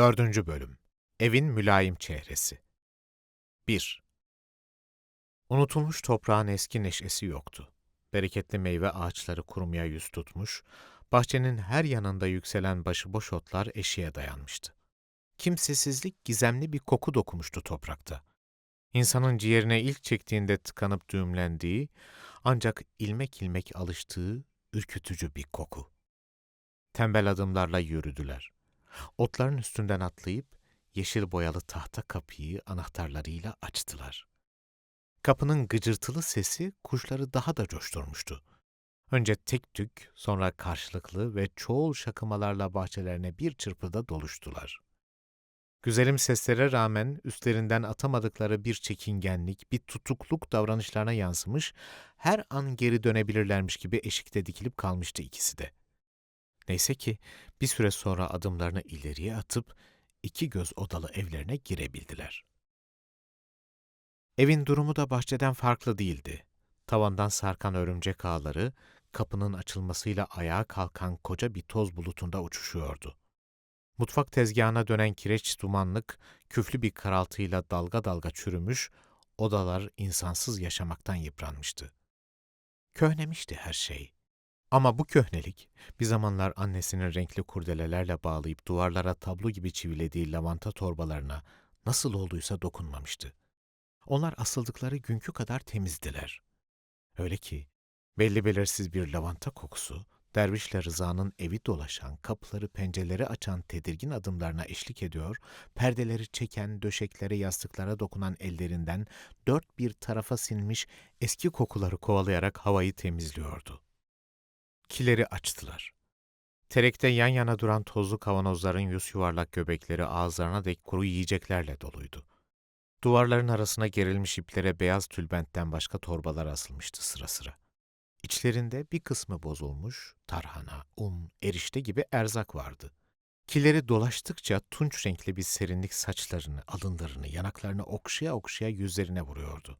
Dördüncü Bölüm Evin Mülayim Çehresi 1. Unutulmuş toprağın eski neşesi yoktu. Bereketli meyve ağaçları kurumaya yüz tutmuş, bahçenin her yanında yükselen başıboş otlar eşiğe dayanmıştı. Kimsesizlik gizemli bir koku dokumuştu toprakta. İnsanın ciğerine ilk çektiğinde tıkanıp düğümlendiği, ancak ilmek ilmek alıştığı ürkütücü bir koku. Tembel adımlarla yürüdüler. Otların üstünden atlayıp yeşil boyalı tahta kapıyı anahtarlarıyla açtılar. Kapının gıcırtılı sesi kuşları daha da coşturmuştu. Önce tek tük, sonra karşılıklı ve çoğul şakımalarla bahçelerine bir çırpıda doluştular. Güzelim seslere rağmen üstlerinden atamadıkları bir çekingenlik, bir tutukluk davranışlarına yansımış, her an geri dönebilirlermiş gibi eşikte dikilip kalmıştı ikisi de. Neyse ki bir süre sonra adımlarını ileriye atıp iki göz odalı evlerine girebildiler. Evin durumu da bahçeden farklı değildi. Tavandan sarkan örümcek ağları, kapının açılmasıyla ayağa kalkan koca bir toz bulutunda uçuşuyordu. Mutfak tezgahına dönen kireç dumanlık, küflü bir karaltıyla dalga dalga çürümüş, odalar insansız yaşamaktan yıpranmıştı. Köhnemişti her şey. Ama bu köhnelik, bir zamanlar annesinin renkli kurdelelerle bağlayıp duvarlara tablo gibi çivilediği lavanta torbalarına nasıl olduysa dokunmamıştı. Onlar asıldıkları günkü kadar temizdiler. Öyle ki, belli belirsiz bir lavanta kokusu, Dervişle Rıza'nın evi dolaşan, kapıları pencereleri açan tedirgin adımlarına eşlik ediyor, perdeleri çeken, döşeklere yastıklara dokunan ellerinden dört bir tarafa sinmiş eski kokuları kovalayarak havayı temizliyordu. Kileri açtılar. Terekte yan yana duran tozlu kavanozların yüz yuvarlak göbekleri ağızlarına dek kuru yiyeceklerle doluydu. Duvarların arasına gerilmiş iplere beyaz tülbentten başka torbalar asılmıştı sıra sıra. İçlerinde bir kısmı bozulmuş, tarhana, un, erişte gibi erzak vardı. Kileri dolaştıkça tunç renkli bir serinlik saçlarını, alınlarını, yanaklarını okşaya okşaya yüzlerine vuruyordu.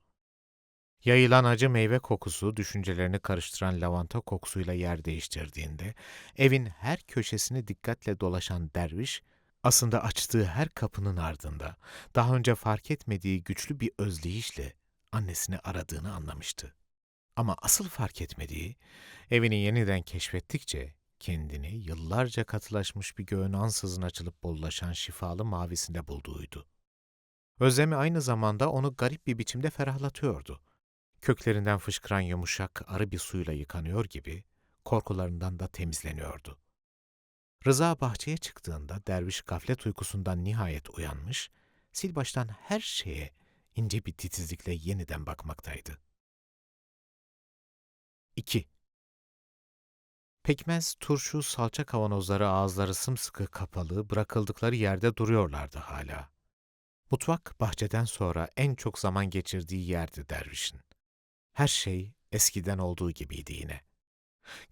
Yayılan acı meyve kokusu düşüncelerini karıştıran lavanta kokusuyla yer değiştirdiğinde, evin her köşesini dikkatle dolaşan derviş, aslında açtığı her kapının ardında, daha önce fark etmediği güçlü bir özleyişle annesini aradığını anlamıştı. Ama asıl fark etmediği, evini yeniden keşfettikçe kendini yıllarca katılaşmış bir göğün ansızın açılıp bollaşan şifalı mavisinde bulduğuydu. Özlemi aynı zamanda onu garip bir biçimde ferahlatıyordu. Köklerinden fışkıran yumuşak arı bir suyla yıkanıyor gibi korkularından da temizleniyordu. Rıza bahçeye çıktığında derviş gaflet uykusundan nihayet uyanmış, sil baştan her şeye ince bir titizlikle yeniden bakmaktaydı. 2. Pekmez, turşu, salça kavanozları ağızları sımsıkı kapalı, bırakıldıkları yerde duruyorlardı hala. Mutfak bahçeden sonra en çok zaman geçirdiği yerdi dervişin. Her şey eskiden olduğu gibiydi yine.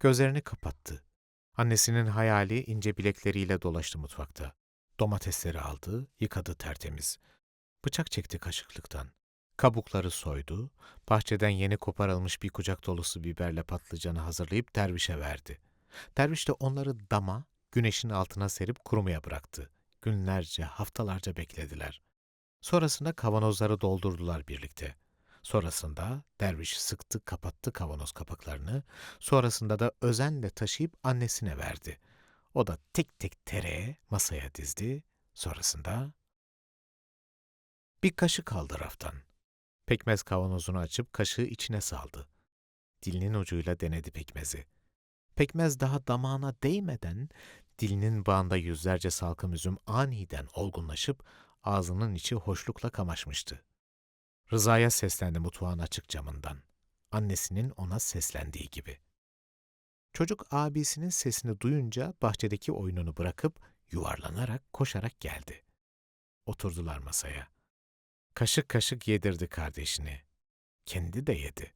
Gözlerini kapattı. Annesinin hayali ince bilekleriyle dolaştı mutfakta. Domatesleri aldı, yıkadı tertemiz. Bıçak çekti kaşıklıktan. Kabukları soydu, bahçeden yeni koparılmış bir kucak dolusu biberle patlıcanı hazırlayıp dervişe verdi. Derviş de onları dama, güneşin altına serip kurumaya bıraktı. Günlerce, haftalarca beklediler. Sonrasında kavanozları doldurdular birlikte. Sonrasında derviş sıktı kapattı kavanoz kapaklarını, sonrasında da özenle taşıyıp annesine verdi. O da tek tek tereye masaya dizdi, sonrasında... Bir kaşık aldı raftan. Pekmez kavanozunu açıp kaşığı içine saldı. Dilinin ucuyla denedi pekmezi. Pekmez daha damağına değmeden dilinin bağında yüzlerce salkım üzüm aniden olgunlaşıp ağzının içi hoşlukla kamaşmıştı. Rıza'ya seslendi mutfağın açık camından. Annesinin ona seslendiği gibi. Çocuk abisinin sesini duyunca bahçedeki oyununu bırakıp yuvarlanarak koşarak geldi. Oturdular masaya. Kaşık kaşık yedirdi kardeşini. Kendi de yedi.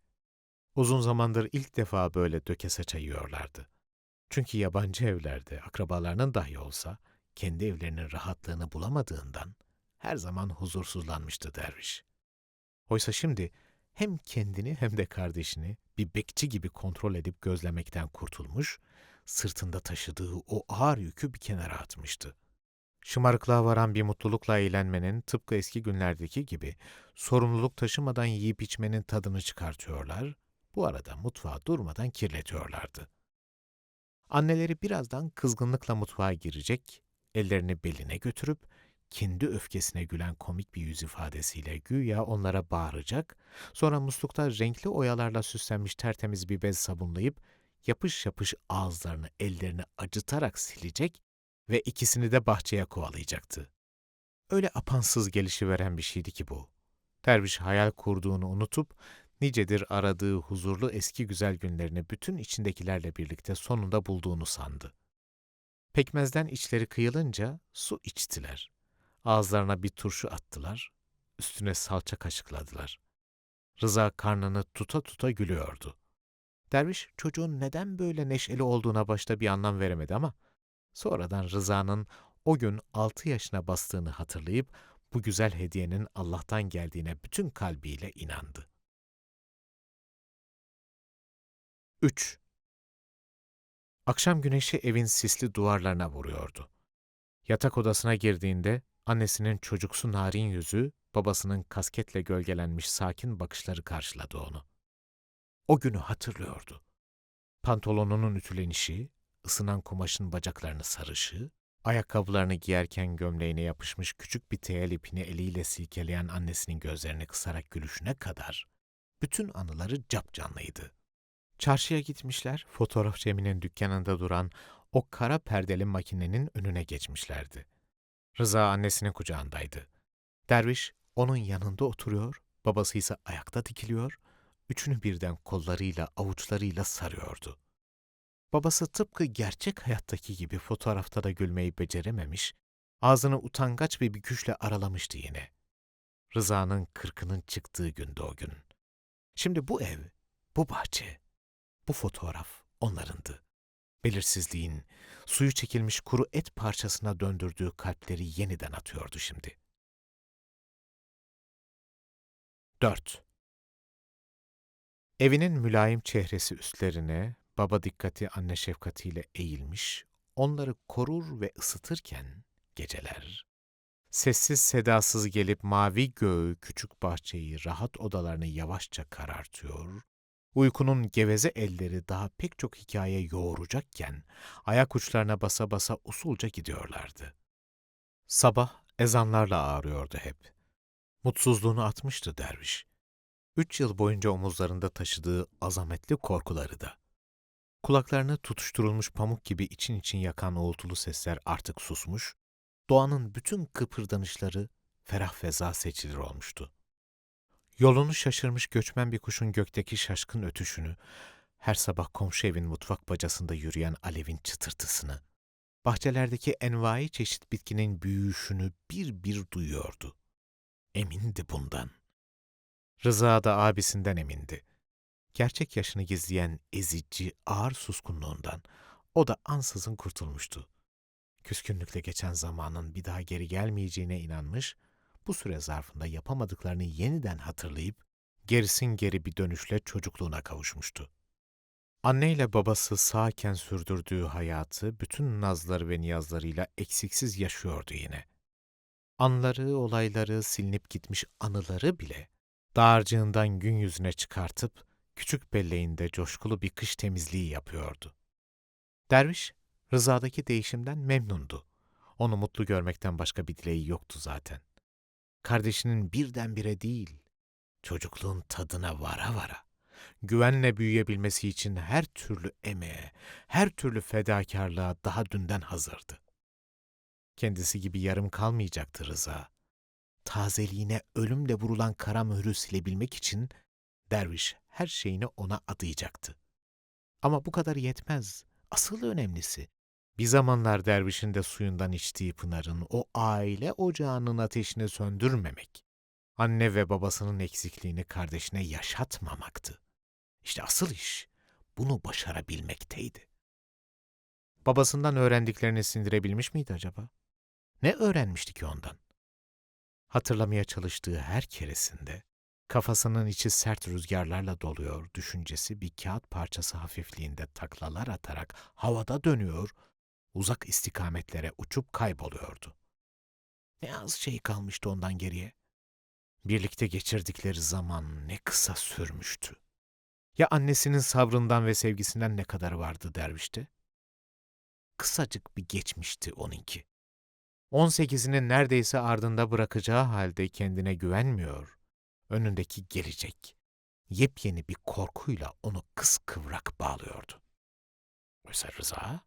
Uzun zamandır ilk defa böyle döke saça yiyorlardı. Çünkü yabancı evlerde akrabalarının dahi olsa kendi evlerinin rahatlığını bulamadığından her zaman huzursuzlanmıştı derviş. Oysa şimdi hem kendini hem de kardeşini bir bekçi gibi kontrol edip gözlemekten kurtulmuş, sırtında taşıdığı o ağır yükü bir kenara atmıştı. Şımarıklığa varan bir mutlulukla eğlenmenin tıpkı eski günlerdeki gibi sorumluluk taşımadan yiyip içmenin tadını çıkartıyorlar, bu arada mutfağı durmadan kirletiyorlardı. Anneleri birazdan kızgınlıkla mutfağa girecek, ellerini beline götürüp kendi öfkesine gülen komik bir yüz ifadesiyle güya onlara bağıracak, sonra muslukta renkli oyalarla süslenmiş tertemiz bir bez sabunlayıp yapış yapış ağızlarını ellerini acıtarak silecek ve ikisini de bahçeye kovalayacaktı. Öyle apansız gelişiveren bir şeydi ki bu. Derviş hayal kurduğunu unutup nicedir aradığı huzurlu eski güzel günlerini bütün içindekilerle birlikte sonunda bulduğunu sandı. Pekmezden içleri kıyılınca su içtiler. Ağızlarına bir turşu attılar, üstüne salça kaşıkladılar. Rıza karnını tuta tuta gülüyordu. Derviş çocuğun neden böyle neşeli olduğuna başta bir anlam veremedi ama sonradan Rıza'nın o gün altı yaşına bastığını hatırlayıp bu güzel hediyenin Allah'tan geldiğine bütün kalbiyle inandı. 3. Akşam güneşi evin sisli duvarlarına vuruyordu. Yatak odasına girdiğinde annesinin çocuksu narin yüzü, babasının kasketle gölgelenmiş sakin bakışları karşıladı onu. O günü hatırlıyordu. Pantolonunun ütülenişi, ısınan kumaşın bacaklarını sarışı, ayakkabılarını giyerken gömleğine yapışmış küçük bir teyel ipini eliyle silkeleyen annesinin gözlerini kısarak gülüşüne kadar bütün anıları capcanlıydı. Çarşıya gitmişler, fotoğraf Cem'inin dükkanında duran o kara perdeli makinenin önüne geçmişlerdi. Rıza annesinin kucağındaydı. Derviş onun yanında oturuyor, babası ise ayakta dikiliyor, üçünü birden kollarıyla, avuçlarıyla sarıyordu. Babası tıpkı gerçek hayattaki gibi fotoğrafta da gülmeyi becerememiş, ağzını utangaç bir büküşle aralamıştı yine. Rıza'nın kırkının çıktığı gündü o gün. Şimdi bu ev, bu bahçe, bu fotoğraf onlarındı. Belirsizliğin, suyu çekilmiş kuru et parçasına döndürdüğü kalpleri yeniden atıyordu şimdi. 4. Evinin mülayim çehresi üstlerine, baba dikkati anne şefkatiyle eğilmiş, onları korur ve ısıtırken geceler, sessiz sedasız gelip mavi göğü, küçük bahçeyi, rahat odalarını yavaşça karartıyor, uykunun geveze elleri daha pek çok hikaye yoğuracakken, ayak uçlarına basa basa usulca gidiyorlardı. Sabah ezanlarla ağrıyordu hep. Mutsuzluğunu atmıştı derviş. Üç yıl boyunca omuzlarında taşıdığı azametli korkuları da. Kulaklarını tutuşturulmuş pamuk gibi için için yakan uğultulu sesler artık susmuş, doğanın bütün kıpırdanışları ferah feza seçilir olmuştu. Yolunu şaşırmış göçmen bir kuşun gökteki şaşkın ötüşünü, her sabah komşu evin mutfak bacasında yürüyen alevin çıtırtısını, bahçelerdeki envai çeşit bitkinin büyüyüşünü bir bir duyuyordu. Emindi bundan. Rıza da abisinden emindi. Gerçek yaşını gizleyen ezici, ağır suskunluğundan o da ansızın kurtulmuştu. Küskünlükle geçen zamanın bir daha geri gelmeyeceğine inanmış, bu süre zarfında yapamadıklarını yeniden hatırlayıp gerisin geri bir dönüşle çocukluğuna kavuşmuştu. Anneyle babası sağken sürdürdüğü hayatı bütün nazları ve niyazlarıyla eksiksiz yaşıyordu yine. Anları, olayları, silinip gitmiş anıları bile dağarcığından gün yüzüne çıkartıp küçük belleğinde coşkulu bir kış temizliği yapıyordu. Derviş, Rıza'daki değişimden memnundu. Onu mutlu görmekten başka bir dileği yoktu zaten. Kardeşinin birdenbire değil, çocukluğun tadına vara vara, güvenle büyüyebilmesi için her türlü emeğe, her türlü fedakarlığa daha dünden hazırdı. Kendisi gibi yarım kalmayacaktı Rıza. Tazeliğine ölümle vurulan kara mührü silebilmek için derviş her şeyini ona adayacaktı. Ama bu kadar yetmez. Asıl önemlisi, bir zamanlar dervişin de suyundan içtiği pınarın o aile ocağının ateşini söndürmemek, anne ve babasının eksikliğini kardeşine yaşatmamaktı. İşte asıl iş bunu başarabilmekteydi. Babasından öğrendiklerini sindirebilmiş miydi acaba? Ne öğrenmişti ki ondan? Hatırlamaya çalıştığı her keresinde kafasının içi sert rüzgarlarla doluyor, düşüncesi bir kağıt parçası hafifliğinde taklalar atarak havada dönüyor, uzak istikametlere uçup kayboluyordu. Ne az şey kalmıştı ondan geriye. Birlikte geçirdikleri zaman ne kısa sürmüştü. Ya annesinin sabrından ve sevgisinden ne kadar vardı dervişte? Kısacık bir geçmişti onunki. 18'ini neredeyse ardında bırakacağı halde kendine güvenmiyor. Önündeki gelecek, yepyeni bir korkuyla onu kıskıvrak bağlıyordu. Oysa Rıza,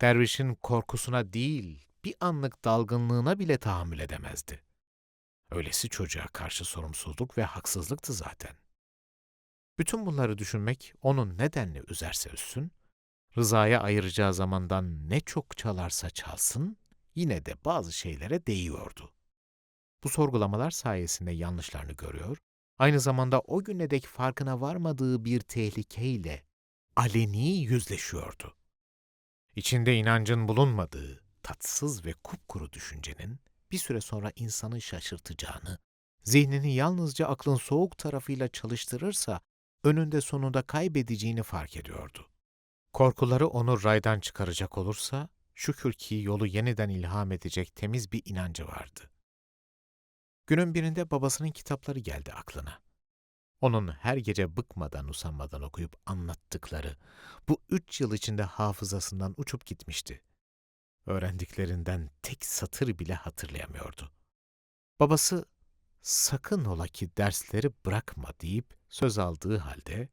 dervişin korkusuna değil, bir anlık dalgınlığına bile tahammül edemezdi. Öylesi çocuğa karşı sorumsuzluk ve haksızlıktı zaten. Bütün bunları düşünmek onun nedenle üzerse üssün, Rıza'ya ayıracağı zamandan ne çok çalarsa çalsın, yine de bazı şeylere değiyordu. Bu sorgulamalar sayesinde yanlışlarını görüyor, aynı zamanda o güne dek farkına varmadığı bir tehlikeyle aleni yüzleşiyordu. İçinde inancın bulunmadığı tatsız ve kupkuru düşüncenin bir süre sonra insanı şaşırtacağını, zihnini yalnızca aklın soğuk tarafıyla çalıştırırsa önünde sonunda kaybedeceğini fark ediyordu. Korkuları onu raydan çıkaracak olursa, şükür ki yolu yeniden ilham edecek temiz bir inancı vardı. Günün birinde babasının kitapları geldi aklına. Onun her gece bıkmadan usanmadan okuyup anlattıkları, bu üç yıl içinde hafızasından uçup gitmişti. Öğrendiklerinden tek satır bile hatırlayamıyordu. Babası, sakın ola ki dersleri bırakma deyip söz aldığı halde,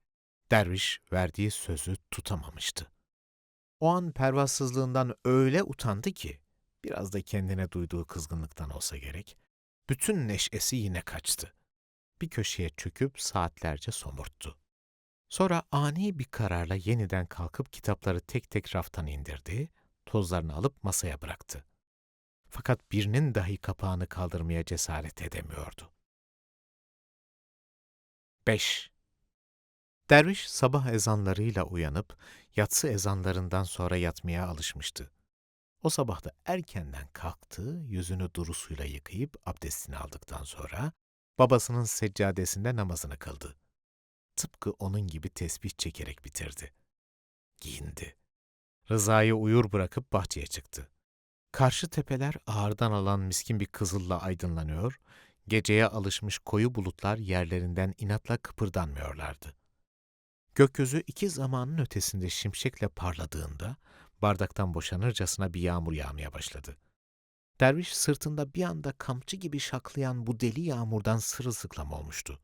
derviş verdiği sözü tutamamıştı. O an pervasızlığından öyle utandı ki, biraz da kendine duyduğu kızgınlıktan olsa gerek, bütün neşesi yine kaçtı. Bir köşeye çöküp saatlerce somurttu. Sonra ani bir kararla yeniden kalkıp kitapları tek tek raftan indirdi, tozlarını alıp masaya bıraktı. Fakat birinin dahi kapağını kaldırmaya cesaret edemiyordu. 5. Derviş sabah ezanlarıyla uyanıp yatsı ezanlarından sonra yatmaya alışmıştı. O sabah da erkenden kalktı, yüzünü duru suyla yıkayıp abdestini aldıktan sonra babasının seccadesinde namazını kıldı. Tıpkı onun gibi tesbih çekerek bitirdi. Giyindi. Rıza'yı uyur bırakıp bahçeye çıktı. Karşı tepeler ağırdan alan miskin bir kızılla aydınlanıyor, geceye alışmış koyu bulutlar yerlerinden inatla kıpırdanmıyorlardı. Gökyüzü iki zamanın ötesinde şimşekle parladığında, bardaktan boşanırcasına bir yağmur yağmaya başladı. Derviş sırtında bir anda kamçı gibi şaklayan bu deli yağmurdan sırılsıklam olmuştu.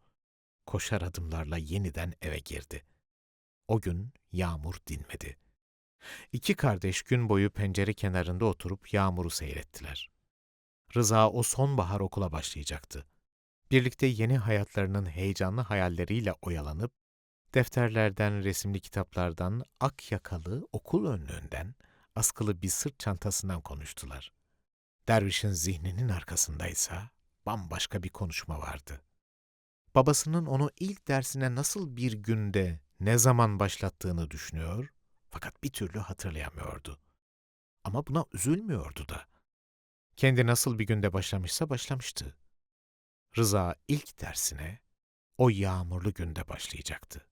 Koşar adımlarla yeniden eve girdi. O gün yağmur dinmedi. İki kardeş gün boyu pencere kenarında oturup yağmuru seyrettiler. Rıza o sonbahar okula başlayacaktı. Birlikte yeni hayatlarının heyecanlı hayalleriyle oyalanıp, defterlerden, resimli kitaplardan, ak yakalı okul önlüğünden, askılı bir sırt çantasından konuştular. Dervişin zihninin arkasındaysa bambaşka bir konuşma vardı. Babasının onu ilk dersine nasıl bir günde, ne zaman başlattığını düşünüyor fakat bir türlü hatırlayamıyordu. Ama buna üzülmüyordu da. Kendi nasıl bir günde başlamışsa başlamıştı. Rıza ilk dersine o yağmurlu günde başlayacaktı.